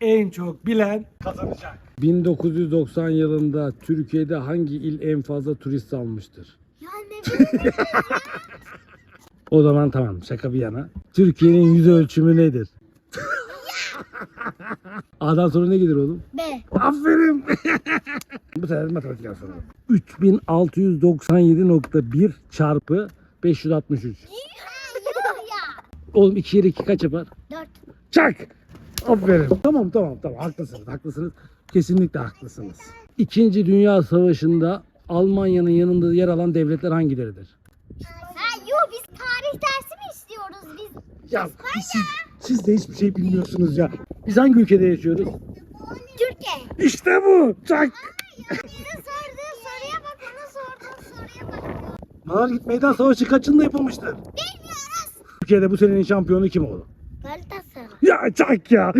en çok bilen kazanacak. 1990 yılında Türkiye'de hangi il en fazla turist almıştır? Ya ne bileyim. O zaman tamam şaka bir yana. Türkiye'nin yüz ölçümü nedir? A'dan sonra ne gelir oğlum? B. Aferin. Bu sefer matematikten sonra. 3697.1 çarpı 563. ya. Oğlum 2 kere 2 kaç yapar? 4. Çak. Aferin. Tamam tamam tamam haklısınız haklısınız. Kesinlikle haklısınız. İkinci Dünya Savaşı'nda Almanya'nın yanında yer alan devletler hangileridir? Ha yo biz tarih dersi mi istiyoruz biz? Ya siz, siz de hiçbir şey bilmiyorsunuz ya. Biz hangi ülkede yaşıyoruz? Türkiye. İşte bu. Çak. Bize sorduğu soruya bak ona sorduğu soruya bak. Malazgirt Meydan Savaşı kaçında yapılmıştır? Bilmiyoruz. Türkiye'de bu senenin şampiyonu kim oldu? Galatasaray. Ya çak ya.